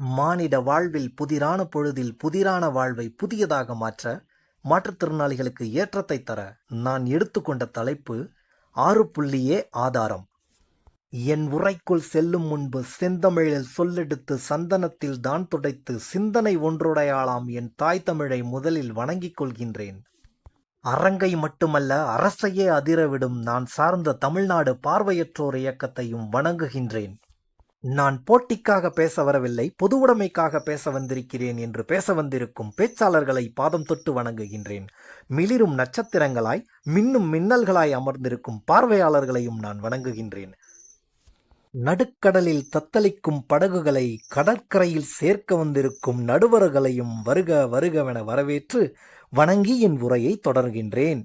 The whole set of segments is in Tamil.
மானிட வாழ்வில் புதிரான பொழுதில் புதிரான வாழ்வை புதியதாக மாற்ற மாற்றுத்திறனாளிகளுக்கு ஏற்றத்தை தர நான் எடுத்துக்கொண்ட தலைப்பு ஆறு புள்ளியே ஆதாரம். என் உரைக்குள் செல்லும் முன்பு செந்தமிழில் சொல்லெடுத்து சந்தனத்தில் தான் துடைத்து சிந்தனை ஒன்றுடையாளாம் என் தாய் தமிழை முதலில் வணங்கிக் கொள்கின்றேன். அரங்கை மட்டுமல்ல அரசையே அதிரவிடும் நான் சார்ந்த தமிழ்நாடு பார்வையற்றோர் இயக்கத்தையும் வணங்குகின்றேன். நான் போட்டிக்காக பேச வரவில்லை பொதுவுடைமைக்காக பேச வந்திருக்கிறேன் என்று பேச வந்திருக்கும் பேச்சாளர்களை பாதம் தொட்டு வணங்குகின்றேன். மிளிரும் நட்சத்திரங்களாய் மின்னும் மின்னல்களாய் அமர்ந்திருக்கும் பார்வையாளர்களையும் நான் வணங்குகின்றேன். நடுக்கடலில் தத்தளிக்கும் படகுகளை கடற்கரையில் சேர்க்க வந்திருக்கும் நடுவர்களையும் வருக வருகவென வரவேற்று வணங்கி என் உரையை தொடர்கின்றேன்.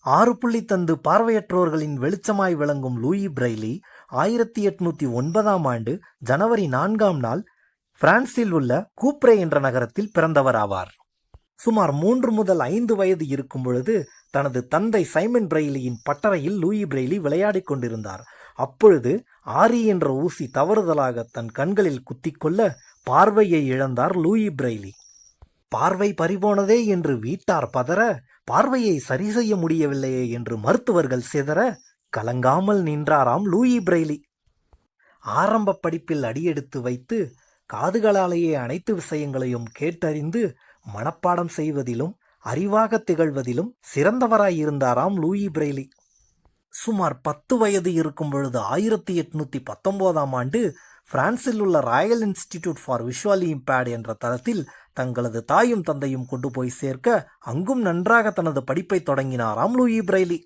ஆறு புள்ளி தந்து பார்வையற்றோர்களின் வெளிச்சமாய் விளங்கும் லூயி பிரைலி ஆயிரத்தி எட்நூத்தி ஒன்பதாம் ஆண்டு ஜனவரி நான்காம் நாள் பிரான்சில் உள்ள கூப்ரே என்ற நகரத்தில் பிறந்தவர் ஆவார் சுமார் மூன்று முதல் ஐந்து வயது இருக்கும் பொழுது தனது தந்தை சைமன் பிரெய்லியின் பட்டறையில் லூயி பிரெய்லி விளையாடிக் கொண்டிருந்தார். அப்பொழுது ஆரி என்ற ஊசி தவறுதலாக தன் கண்களில் குத்திக்கொள்ள பார்வையை இழந்தார் லூயி பிரெய்லி. பார்வை பறிபோனதே என்று வீட்டார் பதற பார்வையை சரி செய்ய முடியவில்லையே என்று மருத்துவர்கள் சிதற கலங்காமல் நின்றாராம் லூயி பிரெய்லி ஆரம்ப படிப்பில் அடியெடுத்து வைத்து காதுகளாலேயே அனைத்து விஷயங்களையும் கேட்டறிந்து மனப்பாடம் செய்வதிலும் அறிவாக திகழ்வதிலும் சிறந்தவராயிருந்தாராம் லூயி பிரெய்லி சுமார் பத்து வயது இருக்கும் பொழுது ஆயிரத்தி எட்நூத்தி பத்தொன்பதாம் ஆண்டு பிரான்சில் உள்ள Royal Institute for Visually Impaired என்ற தளத்தில் தங்களது தாயும் தந்தையும் கொண்டு போய் சேர்க்க அங்கும் நன்றாக தனது படிப்பை தொடங்கினாராம் லூயி பிரெய்லி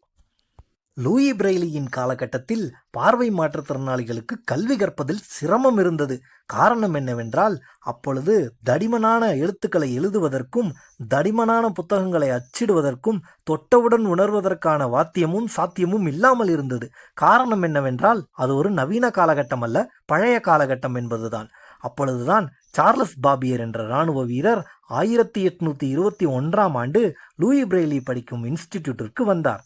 லூயி பிரெய்லியின் காலகட்டத்தில் பார்வை மாற்றுத்திறனாளிகளுக்கு கல்வி கற்பதில் சிரமம் இருந்தது. காரணம் என்னவென்றால் அப்பொழுது தடிமனான எழுத்துக்களை எழுதுவதற்கும் தடிமனான புத்தகங்களை அச்சிடுவதற்கும் தொட்டவுடன் உணர்வதற்கான வாத்தியமும் சாத்தியமும் இல்லாமல் இருந்தது. காரணம் என்னவென்றால் அது ஒரு நவீன காலகட்டம் அல்ல பழைய காலகட்டம் என்பதுதான். அப்பொழுதுதான் சார்லஸ் பாபியர் என்ற இராணுவ வீரர் ஆயிரத்தி எட்நூத்தி இருபத்தி ஒன்றாம் ஆண்டு லூயி பிரெய்லி படிக்கும் இன்ஸ்டிடியூட்டிற்கு வந்தார்.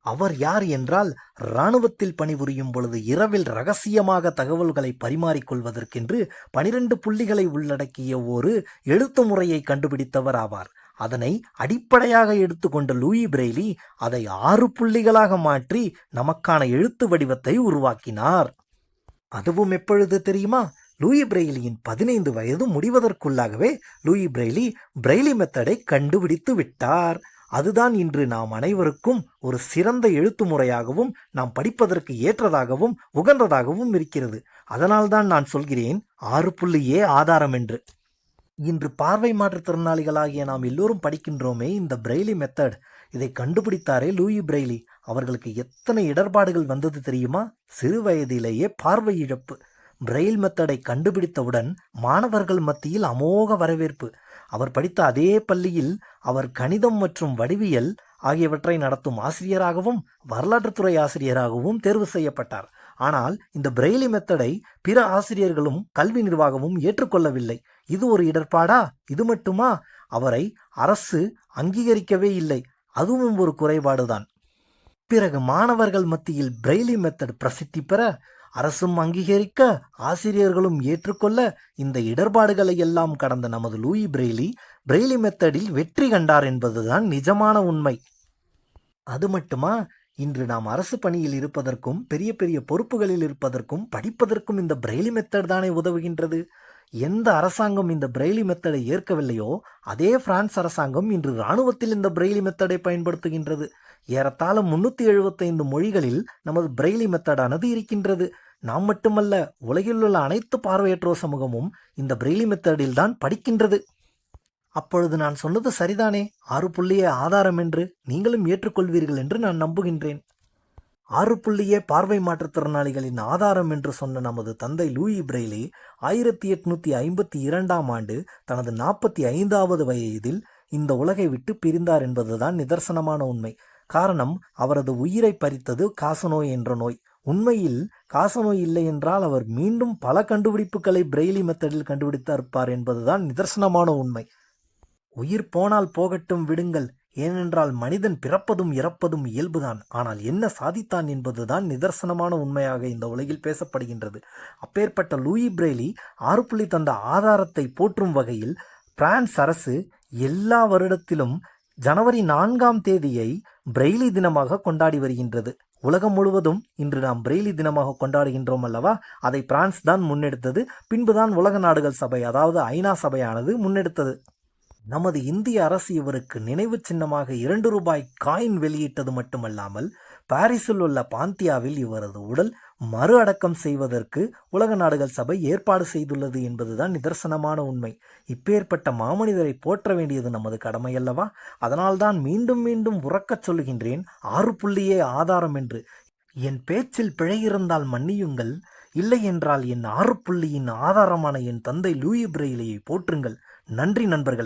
அவர் யார் என்றால் இராணுவத்தில் பணிபுரியும் பொழுது இரவில் ரகசியமாக தகவல்களை பரிமாறிக்கொள்வதற்கென்று பனிரெண்டு புள்ளிகளை உள்ளடக்கிய ஒரு எழுத்து முறையை கண்டுபிடித்தவர் ஆவார். அதனை அடிப்படையாக எடுத்துக்கொண்ட லூயி பிரெய்லி அதை ஆறு புள்ளிகளாக மாற்றி நமக்கான எழுத்து வடிவத்தை உருவாக்கினார். அதுவும் எப்பொழுது தெரியுமா? லூயி பிரெய்லியின் பதினைந்து வயது முடிவதற்குள்ளாகவே லூயி பிரெய்லி பிரெய்லி மெத்தடை கண்டுபிடித்து விட்டார். அதுதான் இன்று நாம் அனைவருக்கும் ஒரு சிறந்த எழுத்து முறையாகவும் நாம் படிப்பதற்கு ஏற்றதாகவும் உகந்ததாகவும் இருக்கிறது. அதனால்தான் நான் சொல்கிறேன் ஆறு புள்ளியே ஆதாரம் என்று. இன்று பார்வை மாற்றுத்திறனாளிகளாகிய நாம் எல்லோரும் படிக்கின்றோமே இந்த பிரெய்லி மெத்தட். இதை கண்டுபிடித்தாரே லூயி பிரெய்லி. அவர்களுக்கு எத்தனை இடர்பாடுகள் வந்தது தெரியுமா? சிறு வயதிலேயே பார்வை இழப்பு. பிரெயில் மெத்தடை கண்டுபிடித்தவுடன் மாணவர்கள் மத்தியில் அமோக வரவேற்பு. அவர் படித்த அதே பள்ளியில் அவர் கணிதம் மற்றும் வடிவியல் ஆகியவற்றை நடத்தும் ஆசிரியராகவும் வரலாற்றுத்துறை ஆசிரியராகவும் தேர்வு செய்யப்பட்டார். ஆனால் இந்த பிரெய்லி மெத்தடை பிற ஆசிரியர்களும் கல்வி நிர்வாகமும் ஏற்றுக்கொள்ளவில்லை. இது ஒரு இடர்பாடா? இது மட்டுமா? அவரை அரசு அங்கீகரிக்கவே இல்லை. அதுவும் ஒரு குறைபாடுதான். பிறகு மாணவர்கள் மத்தியில் பிரெய்லி மெத்தட் பிரசித்தி பெற அரசும் அங்கீகரிக்க ஆசிரியர்களும் ஏற்றுக்கொள்ள இந்த இடர்பாடுகளை எல்லாம் கடந்த நமது லூயி பிரெய்லி பிரெய்லி மெத்தடில் வெற்றி கண்டார் என்பதுதான் நிஜமான உண்மை. அது மட்டுமா? இன்று நாம் அரசு பணியில் இருப்பதற்கும் பெரிய பெரிய பொறுப்புகளில் இருப்பதற்கும் படிப்பதற்கும் இந்த பிரெய்லி மெத்தட் தானே உதவுகின்றது? எந்த அரசாங்கம் இந்த பிரெய்லி மெத்தடை ஏற்கவில்லையோ அதே பிரான்ஸ் அரசாங்கம் இன்று இராணுவத்தில் இந்த பிரெய்லி மெத்தடை பயன்படுத்துகின்றது. ஏறத்தாழ முன்னூத்தி எழுபத்தைந்து மொழிகளில் நமது பிரெய்லி மெத்தடானது இருக்கின்றது. நாம் மட்டுமல்ல உலகில் உள்ள அனைத்து பார்வையற்றோர் சமூகமும் இந்த பிரெய்லி மெத்தடில் தான் படிக்கின்றது. அப்பொழுது நான் சொன்னது சரிதானே? ஆறு புள்ளியே ஆதாரம் என்று நீங்களும் ஏற்றுக்கொள்வீர்கள் என்று நான் நம்புகின்றேன். ஆறு புள்ளியே பார்வை மாற்றுத்திறனாளிகளின் ஆதாரம் என்று சொன்ன நமது தந்தை லூயி பிரெய்லி ஆயிரத்தி எட்நூத்தி ஐம்பத்தி இரண்டாம் ஆண்டு தனது நாற்பத்தி ஐந்தாவது வயதில் இந்த உலகை விட்டு பிரிந்தார் என்பதுதான் நிதர்சனமான உண்மை. காரணம் அவரது உயிரை பறித்தது காசநோய் என்ற நோய். உண்மையில் காசநோய் இல்லை என்றால் அவர் மீண்டும் பல கண்டுபிடிப்புகளை பிரெய்லி மெத்தடில் கண்டுபிடித்து இருப்பார் என்பதுதான் நிதர்சனமான உண்மை. உயிர் போனால் போகட்டும் விடுங்கள். ஏனென்றால் மனிதன் பிறப்பதும் இறப்பதும் இயல்புதான். ஆனால் என்ன சாதித்தான் என்பதுதான் நிதர்சனமான உண்மையாக இந்த உலகில் பேசப்படுகின்றது. அப்பேற்பட்ட லூயி பிரெய்லி ஆறு புள்ளி தந்த ஆதாரத்தை போற்றும் வகையில் பிரான்ஸ் அரசு எல்லா வருடத்திலும் ஜனவரி நான்காம் தேதியை பிரெய்லி தினமாக கொண்டாடி வருகின்றது. உலகம் முழுவதும் இன்று நாம் பிரெய்லி தினமாக கொண்டாடுகின்றோம் அல்லவா? அதை பிரான்ஸ் தான் முன்னெடுத்தது. பின்புதான் உலக நாடுகள் சபை அதாவது ஐநா சபையானது முன்னெடுத்தது. நமது இந்திய அரசு இவருக்கு நினைவு சின்னமாக இரண்டு ரூபாய் காயின் வெளியிட்டது மட்டுமல்லாமல் பாரிஸில் உள்ள பாந்தியாவில் இவரது உடல் மறு அடக்கம் செய்வதற்கு உலக நாடுகள் சபை ஏற்பாடு செய்துள்ளது என்பதுதான் நிதர்சனமான உண்மை. இப்பேற்பட்ட மாமனிதரை போற்ற வேண்டியது நமது கடமை அல்லவா அதனால்தான் மீண்டும் மீண்டும் உறக்கச் சொல்லுகின்றேன் ஆறு புள்ளியே ஆதாரம் என்று. என் பேச்சில் பிழை இருந்தால் மன்னியுங்கள். இல்லை என்றால் என் ஆறு புள்ளியின் ஆதாரமான என் தந்தை லூயி பிரெயிலியை போற்றுங்கள். நன்றி நண்பர்களே.